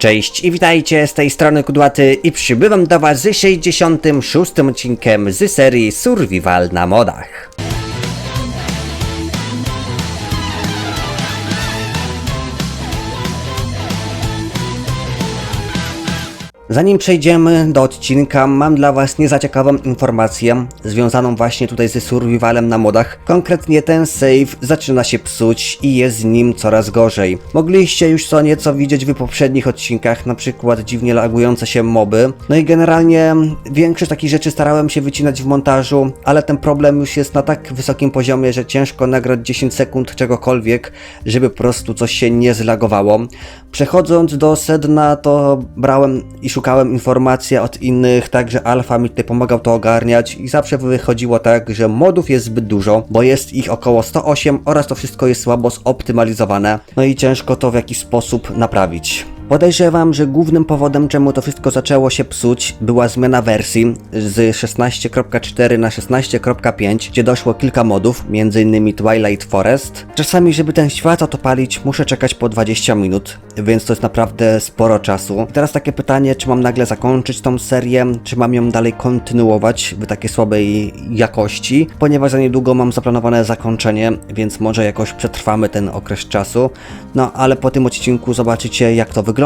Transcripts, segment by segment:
Cześć i witajcie z tej strony Kudłaty i przybywam do was z 66 odcinkiem z serii Survival na modach. Zanim przejdziemy do odcinka, mam dla Was niezaciekawą informację związaną właśnie tutaj ze survivalem na modach. Konkretnie ten save zaczyna się psuć i jest z nim coraz gorzej. Mogliście już co nieco widzieć w poprzednich odcinkach, na przykład dziwnie lagujące się moby. No i generalnie większość takich rzeczy starałem się wycinać w montażu, ale ten problem już jest na tak wysokim poziomie, że ciężko nagrać 10 sekund czegokolwiek, żeby po prostu coś się nie zlagowało. Przechodząc do sedna, to brałem i szukałem informacji od innych, także Alfa mi tutaj pomagał to ogarniać i zawsze wychodziło tak, że modów jest zbyt dużo, bo jest ich około 108 oraz to wszystko jest słabo zoptymalizowane, no i ciężko to w jakiś sposób naprawić. Podejrzewam, że głównym powodem, czemu to wszystko zaczęło się psuć, była zmiana wersji z 16.4 na 16.5, gdzie doszło kilka modów, m.in. Twilight Forest. Czasami, żeby ten świat odpalić, muszę czekać po 20 minut, więc to jest naprawdę sporo czasu. I teraz takie pytanie, czy mam nagle zakończyć tą serię, czy mam ją dalej kontynuować w takiej słabej jakości, ponieważ za niedługo mam zaplanowane zakończenie, więc może jakoś przetrwamy ten okres czasu. No, ale po tym odcinku zobaczycie, jak to wygląda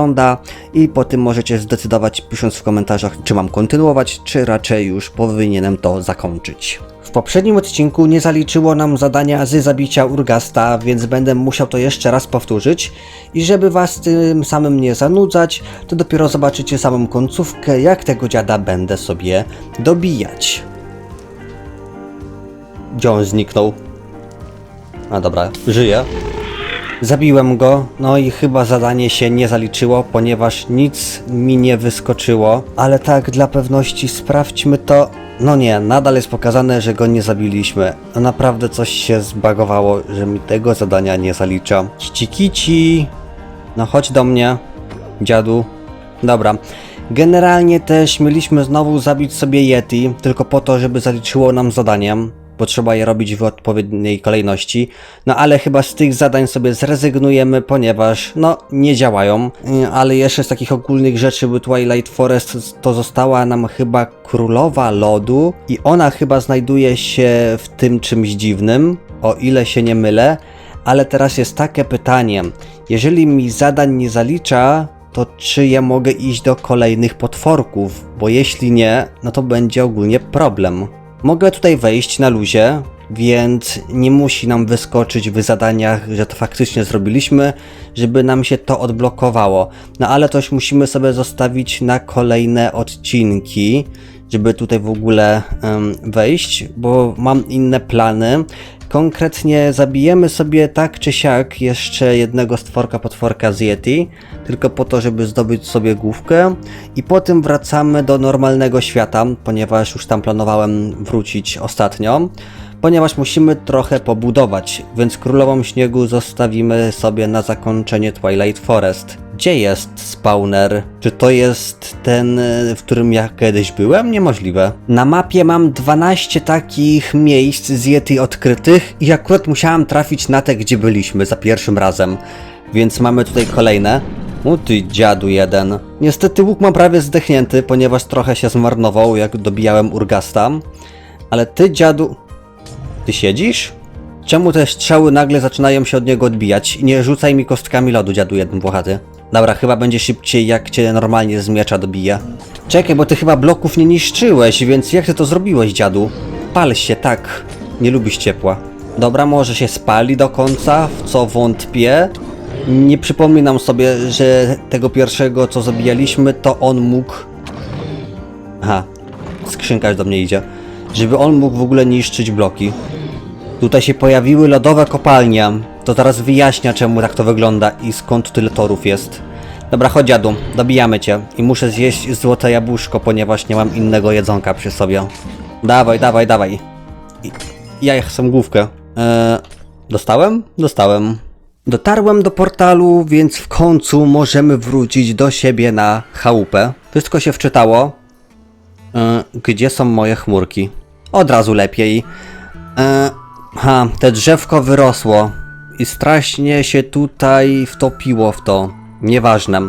i po tym możecie zdecydować, pisząc w komentarzach, czy mam kontynuować, czy raczej już powinienem to zakończyć. W poprzednim odcinku nie zaliczyło nam zadania z zabicia Urgasta, więc będę musiał to jeszcze raz powtórzyć. I żeby was tym samym nie zanudzać, to dopiero zobaczycie samą końcówkę, jak tego dziada będę sobie dobijać. Gdzie on zniknął? A dobra, żyje. Zabiłem go, no i chyba zadanie się nie zaliczyło, ponieważ nic mi nie wyskoczyło. Ale tak, dla pewności sprawdźmy to. No nie, nadal jest pokazane, że go nie zabiliśmy. Naprawdę coś się zbagowało, że mi tego zadania nie zalicza. Kici. No chodź do mnie, dziadu. Dobra. Generalnie też mieliśmy znowu zabić sobie Yeti, tylko po to, żeby zaliczyło nam zadanie bo trzeba je robić w odpowiedniej kolejności. No ale chyba z tych zadań sobie zrezygnujemy, ponieważ no nie działają. Yy, Ale jeszcze z takich ogólnych rzeczy by Twilight Forest to została nam chyba królowa lodu i ona chyba znajduje się w tym czymś dziwnym, o ile się nie mylę. Ale teraz jest takie pytanie, jeżeli mi zadań nie zalicza, to czy ja mogę iść do kolejnych potworków? Bo jeśli nie, no to będzie ogólnie problem. Mogę tutaj wejść na luzie, więc nie musi nam wyskoczyć w zadaniach, że to faktycznie zrobiliśmy, żeby nam się to odblokowało. No ale coś musimy sobie zostawić na kolejne odcinki, żeby tutaj w ogóle em, wejść, bo mam inne plany. Konkretnie zabijemy sobie tak czy siak jeszcze jednego stworka potworka z Yeti, tylko po to, żeby zdobyć sobie główkę i potem wracamy do normalnego świata, ponieważ już tam planowałem wrócić ostatnio, ponieważ musimy trochę pobudować, więc Królową Śniegu zostawimy sobie na zakończenie Twilight Forest. Gdzie jest spawner? Czy to jest ten, y, w którym ja kiedyś byłem? Niemożliwe. Na mapie mam 12 takich miejsc z Yeti odkrytych i akurat musiałem trafić na te, gdzie byliśmy za pierwszym razem. Więc mamy tutaj kolejne. U ty dziadu jeden. Niestety łuk mam prawie zdechnięty, ponieważ trochę się zmarnował, jak dobijałem Urgasta. Ale ty dziadu... Ty siedzisz? Czemu te strzały nagle zaczynają się od niego odbijać? Nie rzucaj mi kostkami lodu, dziadu jeden włochaty. Dobra, chyba będzie szybciej, jak cię normalnie z miecza dobija. Czekaj, bo ty chyba bloków nie niszczyłeś, więc jak ty to zrobiłeś, dziadu? Pal się, tak. Nie lubisz ciepła. Dobra, może się spali do końca, w co wątpię. Nie przypominam sobie, że tego pierwszego, co zabijaliśmy, to on mógł... Aha, skrzynka już do mnie idzie. Żeby on mógł w ogóle niszczyć bloki. Tutaj się pojawiły lodowe kopalnie. To teraz wyjaśnia, czemu tak to wygląda i skąd tyle torów jest. Dobra, chodź dziadu, dobijamy cię. I muszę zjeść złote jabłuszko, ponieważ nie mam innego jedzonka przy sobie. Dawaj, dawaj, dawaj. I, ja chcę główkę. Eee, dostałem? Dostałem. Dotarłem do portalu, więc w końcu możemy wrócić do siebie na chałupę. Wszystko się wczytało. E, gdzie są moje chmurki? Od razu lepiej. E, ha, te drzewko wyrosło i strasznie się tutaj wtopiło w to. Nieważne.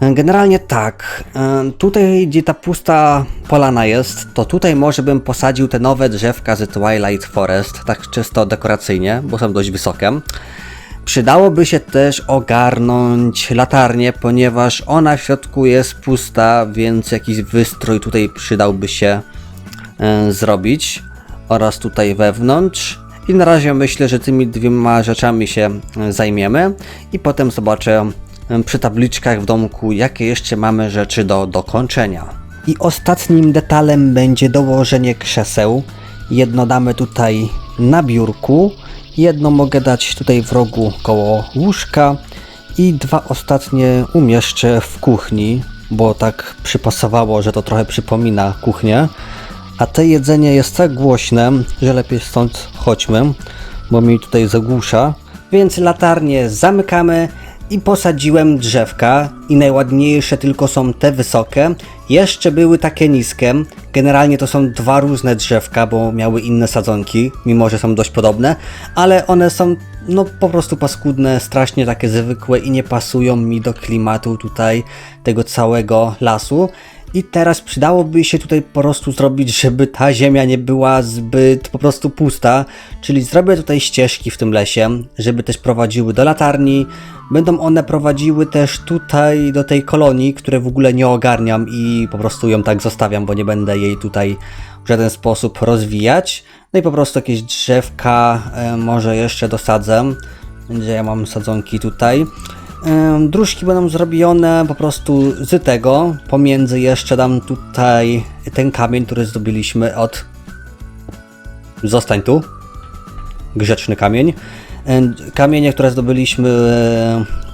Generalnie tak. E, Tutaj, gdzie ta pusta polana jest, to tutaj może bym posadził te nowe drzewka z Twilight Forest, tak czysto dekoracyjnie, bo są dość wysokie. Przydałoby się też ogarnąć latarnię, ponieważ ona w środku jest pusta, więc jakiś wystrój tutaj przydałby się e, zrobić. Oraz tutaj wewnątrz. I na razie myślę, że tymi dwiema rzeczami się e, zajmiemy i potem zobaczę e, przy tabliczkach w domku, jakie jeszcze mamy rzeczy do dokończenia. I ostatnim detalem będzie dołożenie krzeseł. Jedno damy tutaj na biurku, jedno mogę dać tutaj w rogu koło łóżka i dwa ostatnie umieszczę w kuchni, bo tak przypasowało, że to trochę przypomina kuchnię. A te jedzenie jest tak głośne, że lepiej stąd chodźmy, bo mi tutaj zagłusza. Więc latarnię zamykamy i posadziłem drzewka i najładniejsze tylko są te wysokie. Jeszcze były takie niskie. Generalnie to są dwa różne drzewka, bo miały inne sadzonki, mimo że są dość podobne, ale one są no po prostu paskudne, strasznie takie zwykłe i nie pasują mi do klimatu tutaj tego całego lasu. I teraz przydałoby się tutaj po prostu zrobić, żeby ta ziemia nie była zbyt po prostu pusta. Czyli zrobię tutaj ścieżki w tym lesie, żeby też prowadziły do latarni. Będą one prowadziły też tutaj do tej kolonii, które w ogóle nie ogarniam i po prostu ją tak zostawiam, bo nie będę jej tutaj w żaden sposób rozwijać. No i po prostu jakieś drzewka e, może jeszcze dosadzę. Gdzie ja mam sadzonki tutaj. Dróżki będą zrobione po prostu z tego. Pomiędzy jeszcze dam tutaj ten kamień, który zdobyliśmy od. Zostań tu. Grzeczny kamień. Kamienie, które zdobyliśmy,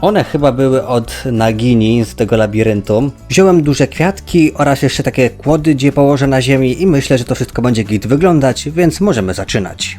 one chyba były od Nagini z tego labiryntu. Wziąłem duże kwiatki oraz jeszcze takie kłody, gdzie położę na ziemi i myślę, że to wszystko będzie git wyglądać, więc możemy zaczynać.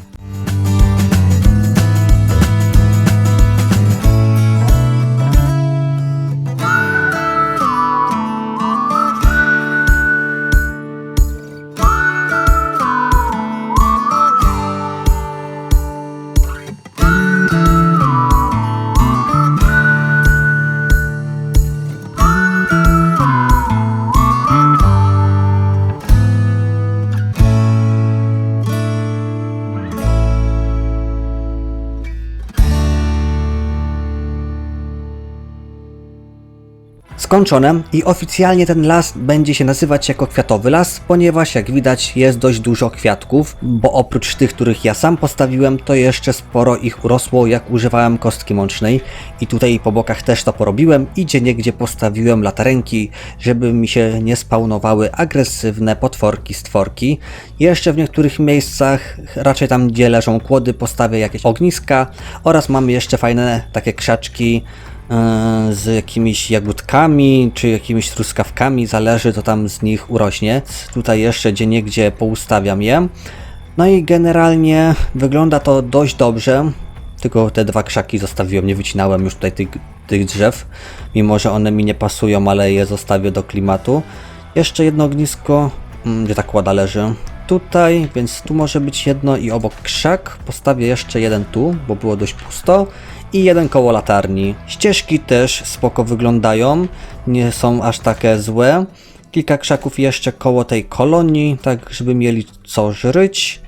Skończone i oficjalnie ten las będzie się nazywać jako kwiatowy las, ponieważ jak widać jest dość dużo kwiatków, bo oprócz tych, których ja sam postawiłem, to jeszcze sporo ich urosło jak używałem kostki mącznej i tutaj po bokach też to porobiłem i gdzie niegdzie postawiłem latarenki, żeby mi się nie spawnowały agresywne potworki, stworki. Jeszcze w niektórych miejscach, raczej tam gdzie leżą kłody, postawię jakieś ogniska oraz mamy jeszcze fajne takie krzaczki, z jakimiś jagódkami czy jakimiś truskawkami, zależy co tam z nich urośnie. Tutaj jeszcze gdzie niegdzie poustawiam je. No i generalnie wygląda to dość dobrze. Tylko te dwa krzaki zostawiłem, nie wycinałem już tutaj tych, tych drzew, mimo że one mi nie pasują, ale je zostawię do klimatu. Jeszcze jedno ognisko, mm, gdzie ta kłada leży. Tutaj, więc tu może być jedno i obok krzak. Postawię jeszcze jeden tu, bo było dość pusto. I jeden koło latarni. Ścieżki też spoko wyglądają, nie są aż takie złe. Kilka krzaków jeszcze koło tej kolonii, tak żeby mieli co żryć.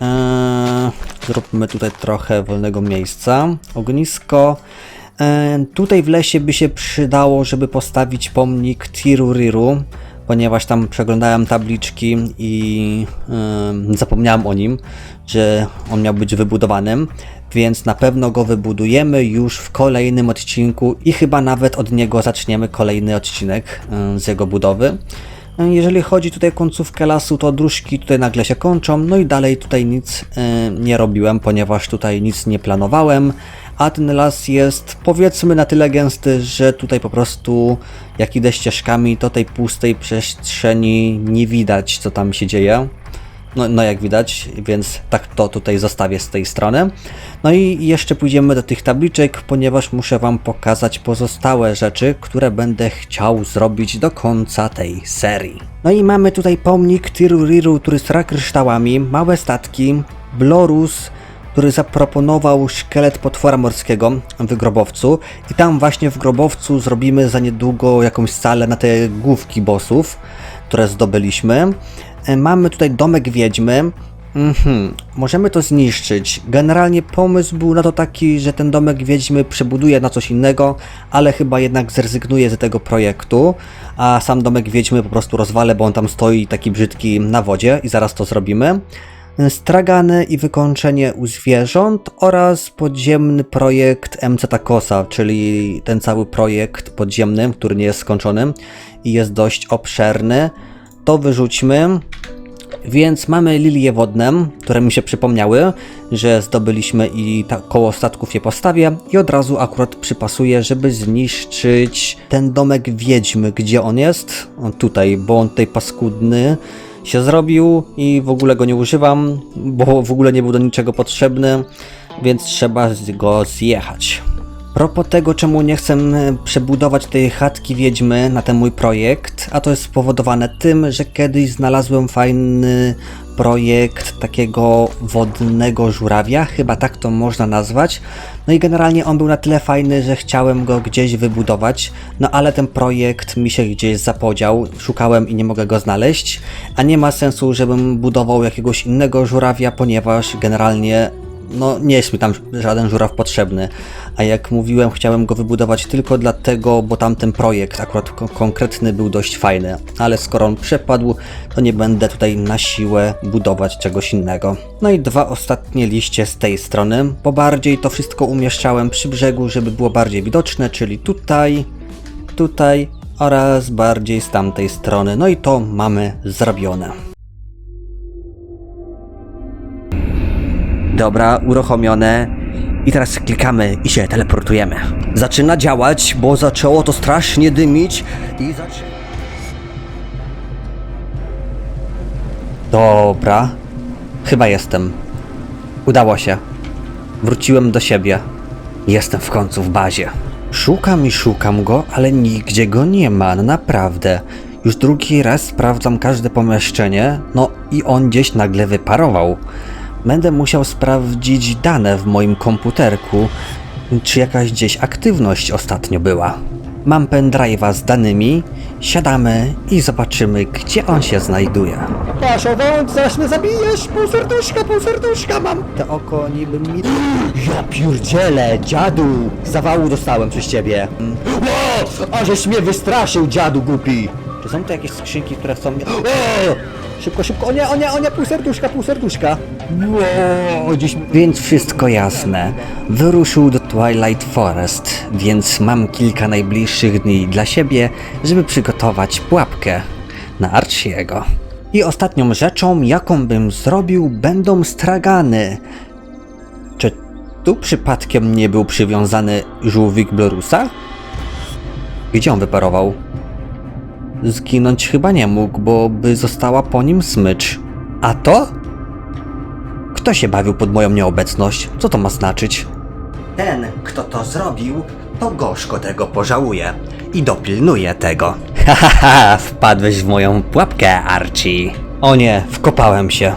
Eee, zróbmy tutaj trochę wolnego miejsca. Ognisko. Eee, tutaj w lesie by się przydało, żeby postawić pomnik Tiruriru, ponieważ tam przeglądałem tabliczki i em, zapomniałem o nim, że on miał być wybudowanym, więc na pewno go wybudujemy już w kolejnym odcinku i chyba nawet od niego zaczniemy kolejny odcinek em, z jego budowy. Jeżeli chodzi tutaj o końcówkę lasu, to dróżki tutaj nagle się kończą, no i dalej tutaj nic e, nie robiłem, ponieważ tutaj nic nie planowałem, a ten las jest powiedzmy na tyle gęsty, że tutaj po prostu jak idę ścieżkami, to tej pustej przestrzeni nie widać, co tam się dzieje. No, no jak widać, więc tak to tutaj zostawię z tej strony. No i jeszcze pójdziemy do tych tabliczek, ponieważ muszę Wam pokazać pozostałe rzeczy, które będę chciał zrobić do końca tej serii. No i mamy tutaj pomnik Tiruriru, który stra kryształami, małe statki, Blorus, który zaproponował szkielet potwora morskiego w grobowcu i tam właśnie w grobowcu zrobimy za niedługo jakąś salę na te główki bossów, które zdobyliśmy. E, Mamy tutaj domek wiedźmy. Mhm, możemy to zniszczyć. Generalnie pomysł był na to taki, że ten domek wiedźmy przebuduję na coś innego, ale chyba jednak zrezygnuję z tego projektu, a sam domek wiedźmy po prostu rozwalę, bo on tam stoi taki brzydki na wodzie i zaraz to zrobimy. Stragany i wykończenie u zwierząt oraz podziemny projekt MC Takosa, czyli ten cały projekt podziemny, który nie jest skończony i jest dość obszerny. To wyrzućmy. Więc mamy lilie wodne, które mi się przypomniały, że zdobyliśmy i ta, koło statków je postawię i od razu akurat przypasuję, żeby zniszczyć ten domek wiedźmy, gdzie on jest? On tutaj, bo on tutaj paskudny się zrobił i w ogóle go nie używam, bo w ogóle nie był do niczego potrzebny, więc trzeba go zjechać. Propos tego, czemu nie chcę e, przebudować tej chatki wiedźmy na ten mój projekt, a to jest spowodowane tym, że kiedyś znalazłem fajny projekt takiego wodnego żurawia, chyba tak to można nazwać. No i generalnie on był na tyle fajny, że chciałem go gdzieś wybudować, no ale ten projekt mi się gdzieś zapodział, szukałem i nie mogę go znaleźć, a nie ma sensu, żebym budował jakiegoś innego żurawia, ponieważ generalnie no nie jest mi tam żaden żuraw potrzebny. A jak mówiłem, chciałem go wybudować tylko dlatego, bo tamten projekt akurat ko- konkretny był dość fajny. Ale skoro on przepadł, to nie będę tutaj na siłę budować czegoś innego. No i dwa ostatnie liście z tej strony, bo bardziej to wszystko umieszczałem przy brzegu, żeby było bardziej widoczne, czyli tutaj, tutaj oraz bardziej z tamtej strony. No i to mamy zrobione. Dobra, uruchomione. I teraz klikamy i się teleportujemy. Zaczyna działać, bo zaczęło to strasznie dymić i zaczyna... Dobra. Chyba jestem. Udało się. Wróciłem do siebie. Jestem w końcu w bazie. Szukam i szukam go, ale nigdzie go nie ma, no naprawdę. Już drugi raz sprawdzam każde pomieszczenie, no i on gdzieś nagle wyparował. Będę musiał sprawdzić dane w moim komputerku, czy jakaś gdzieś aktywność ostatnio była. Mam pendrive'a z danymi, siadamy i zobaczymy, gdzie on się znajduje. Paszowo, zaś mnie zabijesz, pół serduszka, pół serduszka mam. Te oko niby mi... Ja pierdzielę, dziadu! Zawału dostałem przez ciebie. O, a żeś mnie wystraszył, dziadu głupi! Czy są tu jakieś skrzynki, które chcą mnie... O! Szybko, szybko, o nie, o nie, o nie, pół serduszka, pół serduszka. Wow, gdzieś... Więc wszystko jasne. Wyruszył do Twilight Forest, więc mam kilka najbliższych dni dla siebie, żeby przygotować pułapkę na Archiego. I ostatnią rzeczą, jaką bym zrobił, będą stragany. Czy tu przypadkiem nie był przywiązany żółwik Blorusa? Gdzie on wyparował? Zginąć chyba nie mógł, bo by została po nim smycz. A to? Kto się bawił pod moją nieobecność? Co to ma znaczyć? Ten, kto to zrobił, to gorzko tego pożałuje i dopilnuje tego. Ha ha ha, wpadłeś w moją pułapkę, Archie. O nie, wkopałem się.